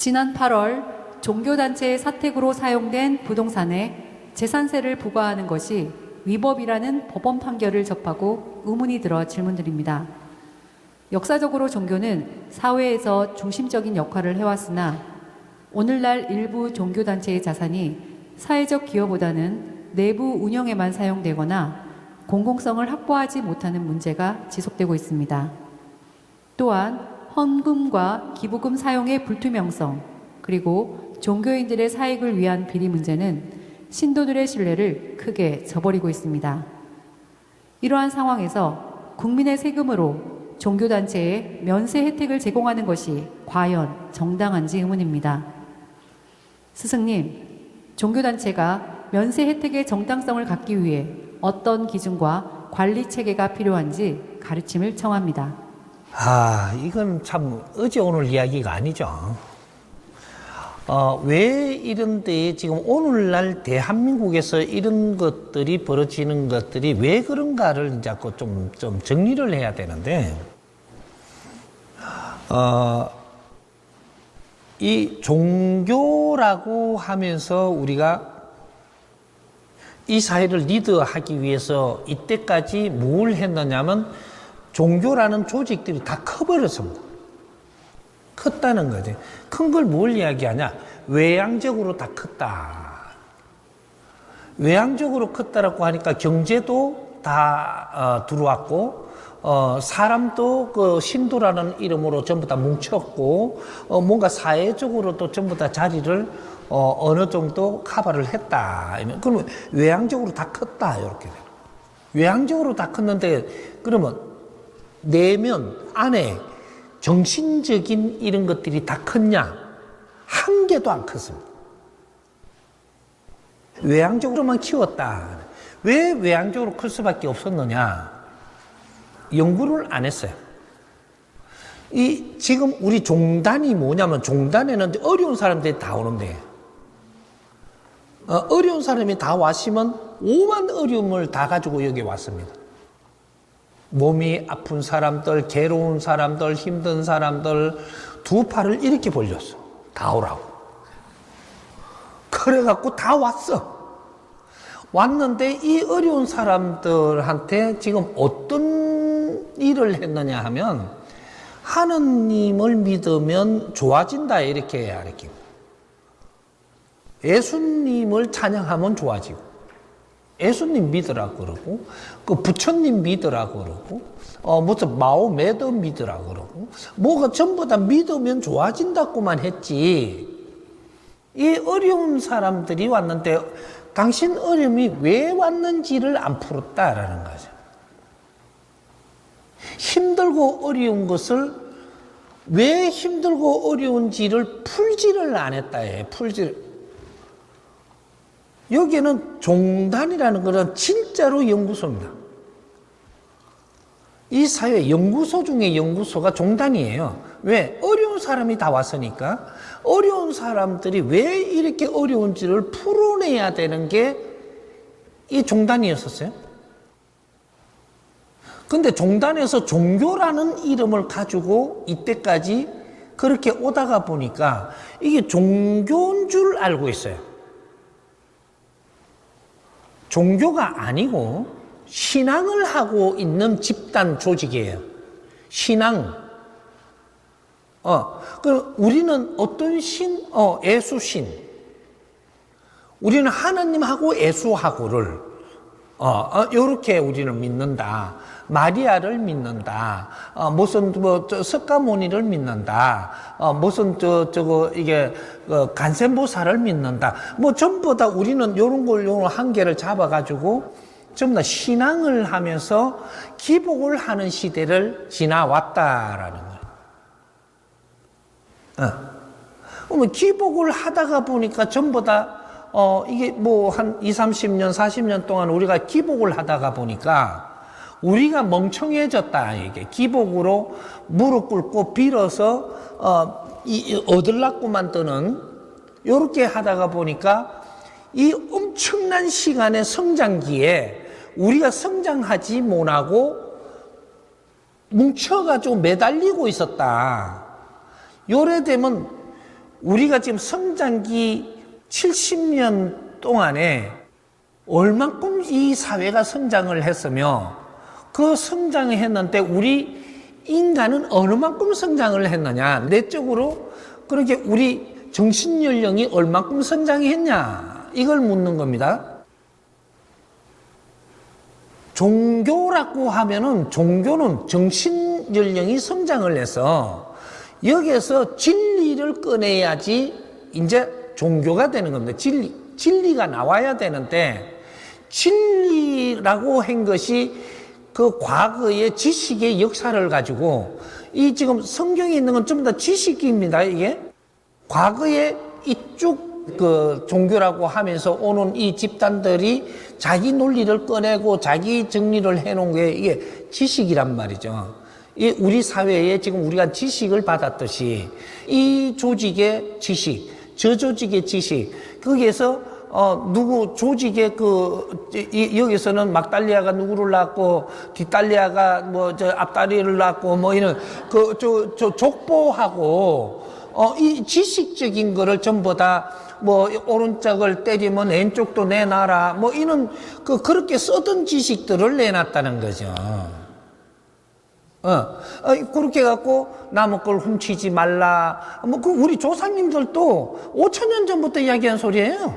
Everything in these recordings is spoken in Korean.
지난 8월 종교단체의 사택으로 사용된 부동산에 재산세를 부과하는 것이 위법이라는 법원 판결을 접하고 의문이 들어 질문드립니다. 역사적으로 종교는 사회에서 중심적인 역할을 해왔으나 오늘날 일부 종교단체의 자산이 사회적 기여보다는 내부 운영에만 사용되거나 공공성을 확보하지 못하는 문제가 지속되고 있습니다. 또한 헌금과 기부금 사용의 불투명성, 그리고 종교인들의 사익을 위한 비리 문제는 신도들의 신뢰를 크게 저버리고 있습니다. 이러한 상황에서 국민의 세금으로 종교단체에 면세 혜택을 제공하는 것이 과연 정당한지 의문입니다. 스승님, 종교단체가 면세 혜택의 정당성을 갖기 위해 어떤 기준과 관리 체계가 필요한지 가르침을 청합니다. 아, 이건 참 어제 오늘 이야기가 아니죠. 어, 왜 이런 데에 지금 오늘날 대한민국에서 이런 것들이 벌어지는 것들이 왜 그런가를 자꾸 좀, 좀 정리를 해야 되는데, 어, 이 종교라고 하면서 우리가 이 사회를 리드하기 위해서 이때까지 뭘 했느냐면 종교라는 조직들이 다 커버렸습니다. 컸다는 거지. 큰 걸 뭘 이야기하냐? 외향적으로 다 컸다. 외향적으로 컸다라고 하니까 경제도 다 어, 들어왔고, 어, 사람도 그 신도라는 이름으로 전부 다 뭉쳤고, 어, 뭔가 사회적으로도 전부 다 자리를 어, 어느 정도 커버를 했다. 그러면 외향적으로 다 컸다. 이렇게. 외향적으로 다 컸는데, 그러면 내면 안에 정신적인 이런 것들이 다 컸냐? 한 개도 안 컸습니다. 외향적으로만 키웠다. 왜 외향적으로 클 수밖에 없었느냐? 연구를 안 했어요. 이 지금 우리 종단이 뭐냐면 종단에는 어려운 사람들이 다 오는데 어, 어려운 사람이 다 왔으면 오만 어려움을 다 가지고 여기 왔습니다. 몸이 아픈 사람들, 괴로운 사람들, 힘든 사람들 두 팔을 이렇게 벌렸어. 다 오라고. 그래갖고 다 왔어. 왔는데 이 어려운 사람들한테 지금 어떤 일을 했느냐 하면 하느님을 믿으면 좋아진다 이렇게 이렇게 예수님을 찬양하면 좋아지고 예수님 믿으라 그러고 그 부처님 믿으라 그러고 어 무슨 마오메드 믿으라 그러고 뭐가 전부 다 믿으면 좋아진다고만 했지 이 어려운 사람들이 왔는데 당신 어려움이 왜 왔는지를 안 풀었다라는 거죠. 힘들고 어려운 것을 왜 힘들고 어려운지를 풀지를 안 했다. 예, 풀지를. 여기는 종단이라는 것은 진짜로 연구소입니다. 이 사회 연구소 중에 연구소가 종단이에요. 왜? 어려운 사람이 다 왔으니까 어려운 사람들이 왜 이렇게 어려운지를 풀어내야 되는 게 이 종단이었었어요. 근데 종단에서 종교라는 이름을 가지고 이때까지 그렇게 오다가 보니까 이게 종교인 줄 알고 있어요. 종교가 아니고 신앙을 하고 있는 집단 조직이에요. 신앙. 어, 그 우리는 어떤 신, 어, 예수신. 우리는 하나님하고 예수하고를 어, 어, 요렇게 우리는 믿는다. 마리아를 믿는다. 어, 무슨, 뭐, 저, 석가모니를 믿는다. 어, 무슨, 저, 저거, 이게, 어, 간센보사를 믿는다. 뭐, 전부 다 우리는 요런 걸, 요런 한계를 잡아 가지고, 전부 다 신앙을 하면서 기복을 하는 시대를 지나왔다라는 거예요. 어. 기복을 하다가 보니까 전부 다 어, 이게 뭐 한 2, 30년, 40년 동안 우리가 기복을 하다가 보니까 우리가 멍청해졌다, 이게. 기복으로 무릎 꿇고 빌어서, 어, 이, 얻을라고만 뜨는, 요렇게 하다가 보니까 이 엄청난 시간의 성장기에 우리가 성장하지 못하고 뭉쳐가지고 매달리고 있었다. 요래 되면 우리가 지금 성장기 70년 동안에 얼만큼 이 사회가 성장을 했으며 그 성장을 했는데 우리 인간은 어느 만큼 성장을 했느냐 내적으로 그렇게 우리 정신 연령이 얼만큼 성장했냐 이걸 묻는 겁니다. 종교라고 하면은 종교는 정신 연령이 성장을 해서 여기에서 진리를 꺼내야지 이제 종교가 되는 겁니다. 진리 진리가 나와야 되는데 진리라고 한 것이 그 과거의 지식의 역사를 가지고 이 지금 성경에 있는 건 전부 다 지식입니다. 이게 과거에 이쪽 그 종교라고 하면서 오는 이 집단들이 자기 논리를 꺼내고 자기 정리를 해놓은 게 이게 지식이란 말이죠. 이 우리 사회에 지금 우리가 지식을 받았듯이 이 조직의 지식, 저 조직의 지식, 거기에서 어, 누구 조직의 그, 이, 여기서는 막달리아가 누구를 낳고, 뒷달리아가 뭐, 저 앞다리를 낳고, 뭐, 이런, 그, 저, 저, 족보하고, 어, 이 지식적인 거를 전부 다, 뭐, 오른쪽을 때리면 왼쪽도 내놔라, 뭐, 이런, 그, 그렇게 써둔 지식들을 내놨다는 거죠. 어, 어, 그렇게 갖고 남의 걸 훔치지 말라. 뭐, 그 우리 조상님들도 5천년 전부터 이야기한 소리예요.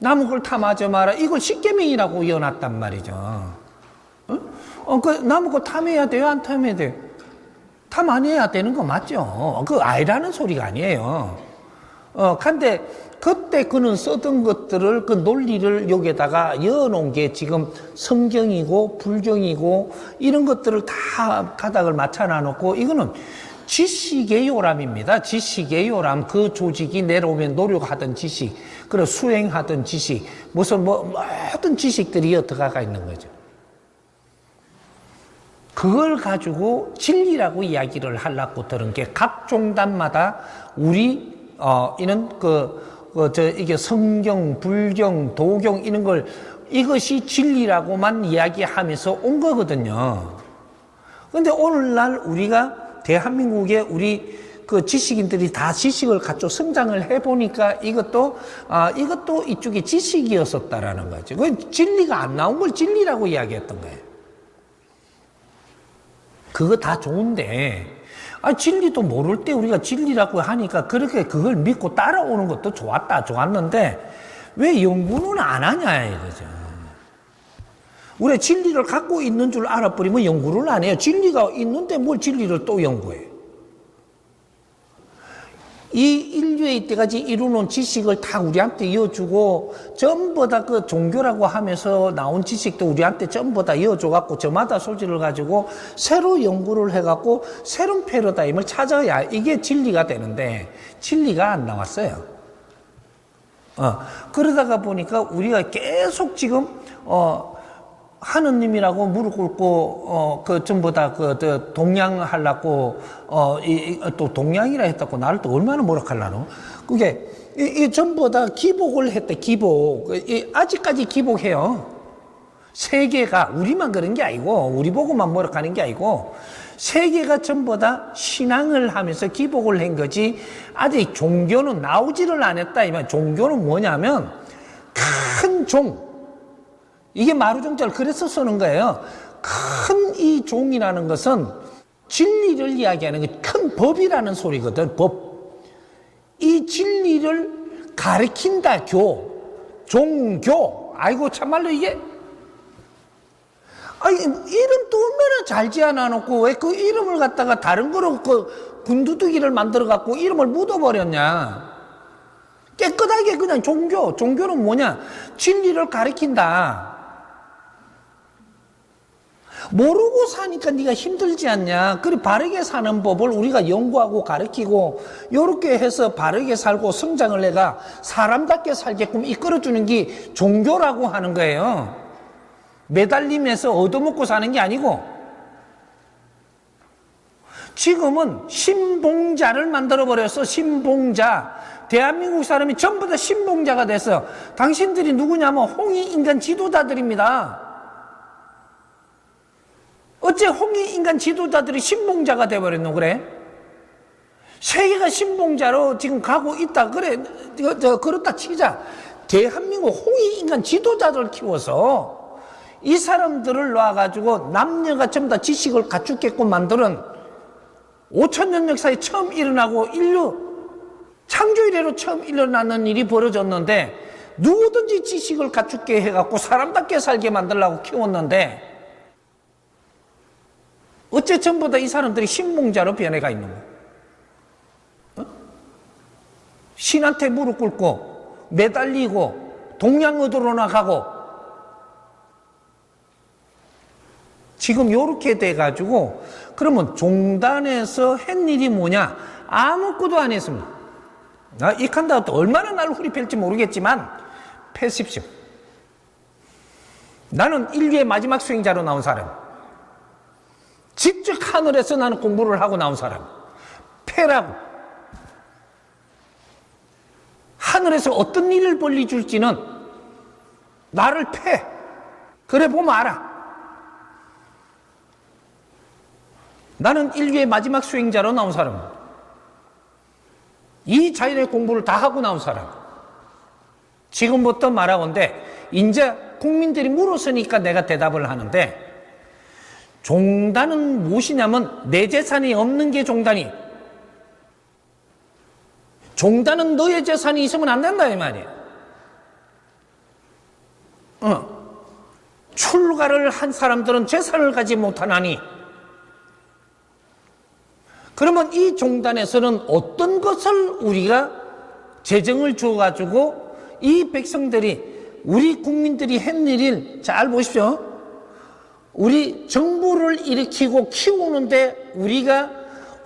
남의 걸 탐하지 마라. 이걸 십계명이라고 이어놨단 말이죠. 어? 어, 그 남의 거 탐해야 돼요? 안 탐해야 돼요? 탐 안 해야 되는 거 맞죠? 그 아이라는 소리가 아니에요. 어, 근데 그때 그는 쓰던 것들을 그 논리를 여기에다가 이어놓은 게 지금 성경이고 불경이고 이런 것들을 다 가닥을 맞춰놔 놓고 이거는 지식의 요람입니다. 지식의 요람. 그 조직이 내려오면 노력하던 지식, 그리고 수행하던 지식, 무슨 뭐 모든 지식들이 어떻게가 있는 거죠. 그걸 가지고 진리라고 이야기를 하려고 들은 게 각 종단마다 우리 어 이는 그, 그, 저, 이게 성경, 불경, 도경, 이런 걸 이것이 진리라고만 이야기하면서 온 거거든요. 근데 오늘날 우리가 대한민국의 우리 그 지식인들이 다 지식을 갖고 성장을 해보니까 이것도, 아, 이것도 이쪽에 지식이었었다라는 거죠. 그 진리가 안 나온 걸 진리라고 이야기했던 거예요. 그거 다 좋은데, 아, 진리도 모를 때 우리가 진리라고 하니까 그렇게 그걸 믿고 따라오는 것도 좋았다, 좋았는데, 왜 연구는 안 하냐, 이거죠. 우리 진리를 갖고 있는 줄 알아버리면 연구를 안 해요. 진리가 있는데 뭘 진리를 또 연구해. 이 인류의 이때까지 이루는 지식을 다 우리한테 이어주고 전부 다 그 종교라고 하면서 나온 지식도 우리한테 전부 다 이어줘갖고 저마다 소질을 가지고 새로 연구를 해갖고 새로운 패러다임을 찾아야 이게 진리가 되는데 진리가 안 나왔어요. 어, 그러다가 보니까 우리가 계속 지금 어, 하느님이라고 무릎 꿇고 어 그 전부 다그 그, 동양 하려고 어이또 동양이라 했다고 나를 또 얼마나 뭐라 할라노? 그게 이, 이 전부 다 기복을 했대 기복. 그, 이, 아직까지 기복해요. 세계가 우리만 그런 게 아니고 우리 보고만 뭐라 하는 게 아니고 세계가 전부 다 신앙을 하면서 기복을 한 거지 아직 종교는 나오지를 않았다. 이말 종교는 뭐냐면 큰종 이게 마루종자를 그래서 쓰는 거예요. 큰 이 종이라는 것은 진리를 이야기하는 큰 법이라는 소리거든, 법. 이 진리를 가리킨다, 교. 종교. 아이고, 참말로 이게. 아니, 이름도 얼마나 잘 지어놔놓고 왜 그 이름을 갖다가 다른 거로 그 군두두기를 만들어 갖고 이름을 묻어버렸냐. 깨끗하게 그냥 종교. 종교는 뭐냐? 진리를 가리킨다. 모르고 사니까 네가 힘들지 않냐? 그리 바르게 사는 법을 우리가 연구하고 가르치고 이렇게 해서 바르게 살고 성장을 해가 사람답게 살게끔 이끌어주는 게 종교라고 하는 거예요. 매달림에서 얻어먹고 사는 게 아니고 지금은 신봉자를 만들어 버렸어. 신봉자. 대한민국 사람이 전부 다 신봉자가 돼서 당신들이 누구냐면 홍익 인간 지도자들입니다. 어째 홍익 인간 지도자들이 신봉자가 돼버렸노 그래? 세계가 신봉자로 지금 가고 있다. 그래, 그렇다 치자. 대한민국 홍익 인간 지도자들 키워서 이 사람들을 놔가지고 남녀가 전부 다 지식을 갖추게끔 만드는 5천년 역사에 처음 일어나고 인류 창조 이래로 처음 일어나는 일이 벌어졌는데 누구든지 지식을 갖추게 해갖고 사람답게 살게 만들려고 키웠는데 어째 전부 다 이 사람들이 신봉자로 변해가 있는 거야. 어? 신한테 무릎 꿇고 매달리고 동양어도로 나가고 지금 요렇게 돼가지고 그러면 종단에서 한 일이 뭐냐 아무것도 안 했습니다. 아, 이 칸다 또 얼마나 날 후립할지 모르겠지만 패십시오. 나는 인류의 마지막 수행자로 나온 사람. 직접 하늘에서 나는 공부를 하고 나온 사람. 패라고. 하늘에서 어떤 일을 벌리 줄지는 나를 패. 그래 보면 알아. 나는 인류의 마지막 수행자로 나온 사람. 이 자연의 공부를 다 하고 나온 사람. 지금부터 말하건대 이제 국민들이 물었으니까 내가 대답을 하는데 종단은 무엇이냐면 내 재산이 없는 게 종단이. 종단은 너의 재산이 있으면 안 된다 이 말이야. 어. 출가를 한 사람들은 재산을 가지 못하나니 그러면 이 종단에서는 어떤 것을 우리가 재정을 줘가지고 이 백성들이 우리 국민들이 한 일을 잘 보십시오. 우리 정부를 일으키고 키우는데 우리가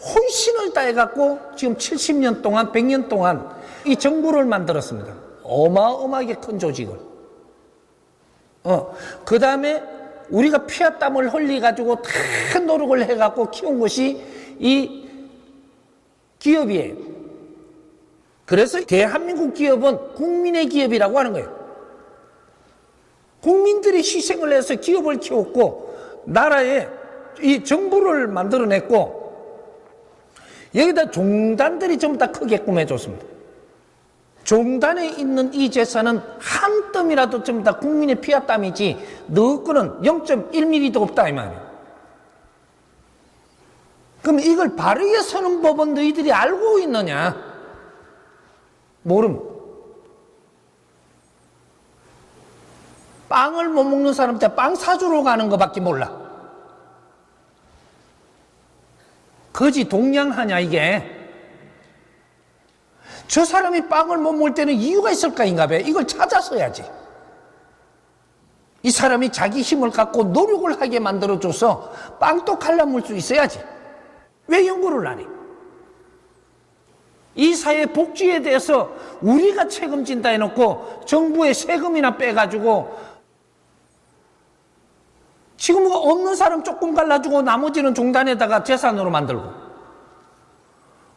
혼신을 다해갖고 지금 70년 동안, 100년 동안 이 정부를 만들었습니다. 어마어마하게 큰 조직을. 어, 그 다음에 우리가 피와 땀을 흘려가지고 다 노력을 해갖고 키운 것이 이 기업이에요. 그래서 대한민국 기업은 국민의 기업이라고 하는 거예요. 국민들이 희생을 해서 기업을 키웠고 나라에 이 정부를 만들어냈고 여기다 종단들이 전부 다 크게 꾸며줬습니다. 종단에 있는 이 재산은 한 뜸이라도 전부 다 국민의 피와 땀이지 너 거는 0.1mm도 없다 이 말이에요. 그럼 이걸 바르게 서는 법은 너희들이 알고 있느냐? 모름. 빵을 못 먹는 사람한테 빵 사주러 가는 것밖에 몰라. 거지 동양하냐 이게? 저 사람이 빵을 못 먹을 때는 이유가 있을까인가 봐. 이걸 찾아서야지. 이 사람이 자기 힘을 갖고 노력을 하게 만들어줘서 빵도 갈라물 수 있어야지. 왜 연구를 안 해? 이 사회 복지에 대해서 우리가 책임진다 해놓고 정부의 세금이나 빼가지고 지금 뭐 없는 사람 조금 갈라주고 나머지는 종단에다가 재산으로 만들고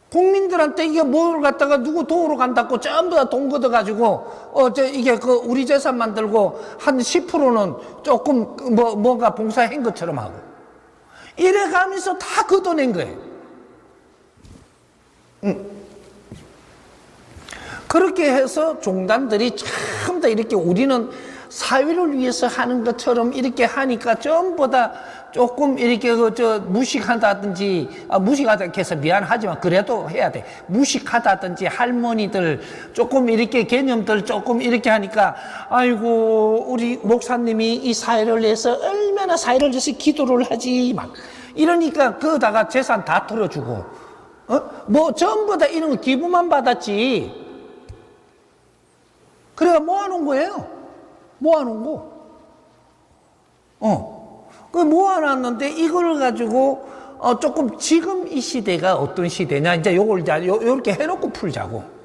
국민들한테 이게 뭘 갖다가 누구 도우러 간다고 전부 다 돈 걷어가지고 어제 이게 그 우리 재산 만들고 한 10%는 조금 뭐 뭔가 봉사한 것처럼 하고 이래 가면서 다 걷어낸 거예요. 응. 그렇게 해서 종단들이 참 다 이렇게 우리는 사회를 위해서 하는 것처럼 이렇게 하니까 전부 다 조금 이렇게 그저 무식하다든지 아, 무식하다 해서 미안하지만 그래도 해야 돼. 무식하다든지 할머니들 조금 이렇게 개념들 조금 이렇게 하니까 아이고 우리 목사님이 이 사회를 위해서 얼마나 사회를 위해서 기도를 하지 막. 이러니까 그다가 재산 다 털어주고 어? 뭐 전부 다 이런 거 기부만 받았지. 그래가 모아놓은 거예요 모아놓은 거. 어. 그 모아놨는데 이걸 가지고 어 조금 지금 이 시대가 어떤 시대냐. 이제 요걸 이제 요, 요렇게 해놓고 풀자고